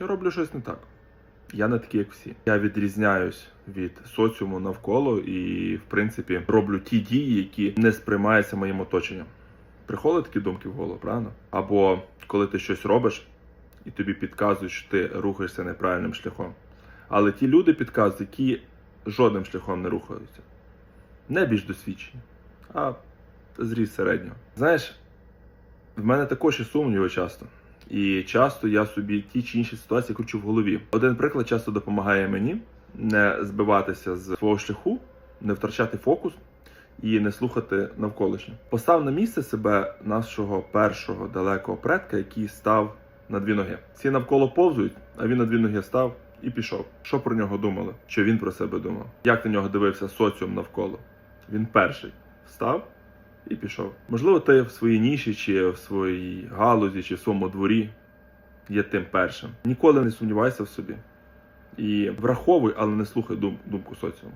Я роблю щось не так. Я не такий, як всі. Я відрізняюсь від соціуму навколо і, в принципі, роблю ті дії, які не сприймаються моїм оточенням. Приходять такі думки в голову, правильно? Або коли ти щось робиш, і тобі підказують, що ти рухаєшся неправильним шляхом. Але ті люди підказують, які жодним шляхом не рухаються. Не більш досвідчені, а зріз середнього. Знаєш, в мене також є сумніви часто. І часто я собі ті чи інші ситуації кручу в голові. Один приклад часто допомагає мені не збиватися з свого шляху, не втрачати фокус і не слухати навколишнє. Постав на місце себе нашого першого далекого предка, який став на дві ноги. Всі навколо повзують, а він на дві ноги став і пішов. Що про нього думали? Що він про себе думав? Як на нього дивився соціум навколо? Він перший встав і пішов. Можливо, ти в своїй ніші, чи в своїй галузі, чи в своєму дворі є тим першим. Ніколи не сумнівайся в собі. І враховуй, але не слухай дум- думку соціуму.